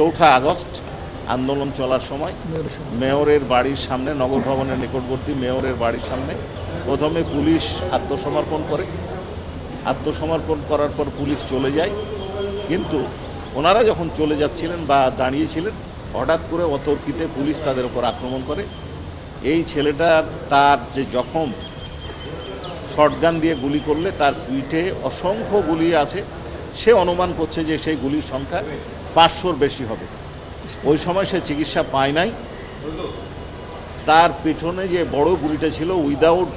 চৌঠা আগস্ট আন্দোলন চলার সময় মেয়রের বাড়ির সামনে, নগর ভবনের নিকটবর্তী মেয়রের বাড়ির সামনে প্রথমে পুলিশ আত্মসমর্পণ করে। আত্মসমর্পণ করার পর পুলিশ চলে যায়। কিন্তু ওনারা যখন চলে যাচ্ছিলেন বা দাঁড়িয়েছিলেন, হঠাৎ করে অতর্কিতে পুলিশ তাদের উপর আক্রমণ করে। এই ছেলেটার তার যে জখম, শটগান দিয়ে গুলি করলে তার পিঠে অসংখ্য গুলি আছে। সে অনুমান করছে যে সেই গুলির সংখ্যা পাঁচশোর বেশি হবে। ওই সময় সে চিকিৎসা পায় নাই। তার পেছনে যে বড় গুলিটা ছিল উইদাউট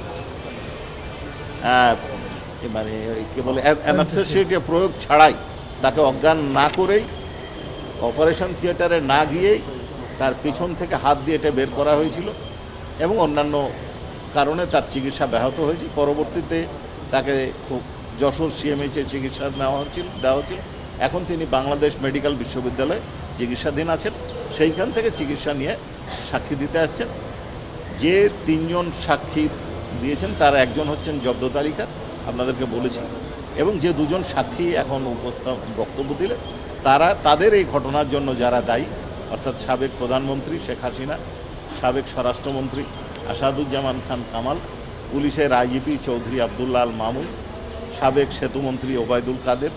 মানে কি বলে অ্যানাস্থেসিয়া প্রয়োগ ছাড়াই তাকে অজ্ঞান না করেই, অপারেশন থিয়েটারে না গিয়েই তার পিছন থেকে হাত দিয়ে এটা বের করা হয়েছিল এবং অন্যান্য কারণে তার চিকিৎসা ব্যাহত হয়েছে। পরবর্তীতে তাকে খুব যশোর সিএমএইচে চিকিৎসা নেওয়া হচ্ছিল দেওয়া হচ্ছিল এখন তিনি বাংলাদেশ মেডিকেল বিশ্ববিদ্যালয়ে চিকিৎসাধীন আছেন। সেইখান থেকে চিকিৎসা নিয়ে সাক্ষী দিতে আসছেন। যে তিনজন সাক্ষী দিয়েছেন, তার একজন হচ্ছেন জব্দ তালিকা আপনাদেরকে বলেছি। এবং যে দুজন সাক্ষী এখন উপস্থাপ বক্তব্য দিলেন, তারা তাদের এই ঘটনার জন্য যারা দায়ী, অর্থাৎ সাবেক প্রধানমন্ত্রী শেখ হাসিনা, সাবেক স্বরাষ্ট্রমন্ত্রী আসাদুজ্জামান খান কামাল, পুলিশের আইজিপি চৌধুরী আবদুল্লাহ আল মামুন, সাবেক সেতুমন্ত্রী ওবায়দুল কাদের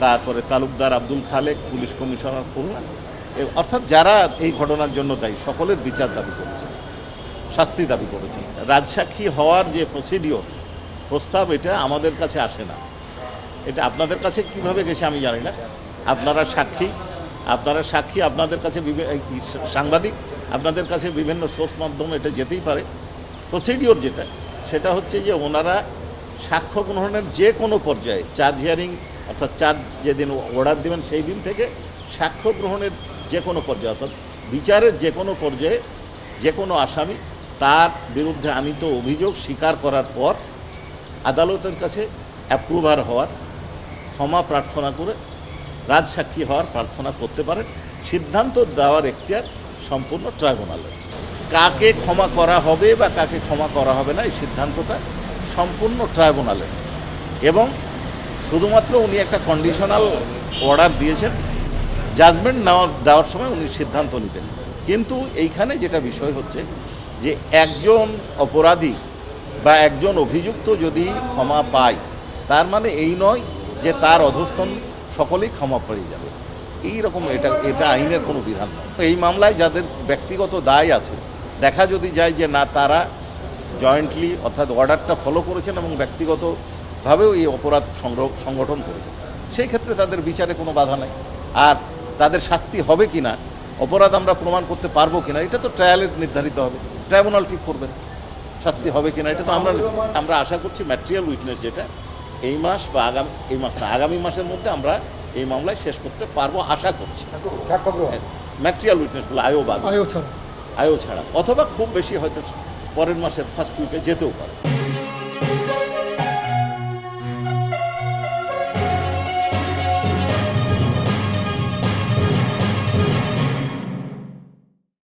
তারপরে তালুকদার আব্দুল খালেক, পুলিশ কমিশনার খুলনা। অর্থাৎ যারা এই ঘটনার জন্য দায়ী, সকলের বিচার দাবি করেছে শাস্তি দাবি করেছে রাজসাক্ষী হওয়ার যে প্রসিডিওর প্রস্তাব এটা আমাদের কাছে আসে না। এটা আপনাদের কাছে কীভাবে গেছে আমি জানি না। আপনারা সাক্ষী আপনারা সাক্ষী আপনাদের কাছে সাংবাদিক, আপনাদের কাছে বিভিন্ন সোর্স মাধ্যমে এটা যেতেই পারে। প্রসিডিওর যেটা, সেটা হচ্ছে যে ওনারা সাক্ষ্য গ্রহণের যে কোনো পর্যায়ে চার্জ হিয়ারিং অর্থাৎ চার যেদিন অর্ডার দেবেন, সেই দিন থেকে সাক্ষ্য গ্রহণের যে কোনো পর্যায়ে, অর্থাৎ বিচারের যে কোনো পর্যায়ে যে কোনো আসামি তার বিরুদ্ধে আনিত অভিযোগ স্বীকার করার পর আদালতের কাছে অ্যাপ্রুভার হওয়ার ক্ষমা প্রার্থনা করে রাজসাক্ষী হওয়ার প্রার্থনা করতে পারেন। সিদ্ধান্ত দেওয়ার এখতিয়ার সম্পূর্ণ ট্রাইব্যুনালের। কাকে ক্ষমা করা হবে বা কাকে ক্ষমা করা হবে না, এই সিদ্ধান্তটা সম্পূর্ণ ট্রাইব্যুনালের। এবং শুধুমাত্র উনি একটা কন্ডিশনাল অর্ডার দিয়েছেন। জাজমেন্ট নেওয়ার দেওয়ার সময় উনি সিদ্ধান্ত নিতেন কিন্তু এইখানে যেটা বিষয় হচ্ছে যে একজন অপরাধী বা একজন অভিযুক্ত যদি ক্ষমা পায়, তার মানে এই নয় যে তার অধস্তন সকলেই ক্ষমা পেয়ে যাবে। এই রকম এটা এটা আইনের কোনো বিধান নয় এই মামলায় যাদের ব্যক্তিগত দায় আছে, দেখা যদি যায় যে না, তারা জয়েন্টলি অর্থাৎ অর্ডারটা ফলো করেছেন এবং ব্যক্তিগতভাবেও এই অপরাধ সংগ্রহ সংগঠন করেছে। সেই ক্ষেত্রে তাদের বিচারে কোনো বাধা নাই। আর তাদের শাস্তি হবে কি না অপরাধ আমরা প্রমাণ করতে পারব কিনা এটা তো ট্রায়ালের নির্ধারিত হবে। ট্রাইব্যুনাল ঠিক করবেন শাস্তি হবে কিনা এটা তো আমরা আমরা আশা করছি ম্যাটেরিয়াল উইটনেস যেটা এই মাস বা আগামী এই মাস আগামী মাসের মধ্যে আমরা এই মামলায় শেষ করতে পারব আশা করছি। ম্যাটেরিয়াল উইটনেস বলে আয়ও বাদ। আয়ো ছাড়া। আয়ও ছাড়া। অথবা খুব বেশি হয়তো পরের মাসের ফার্স্ট উইকে যেতেও পারে।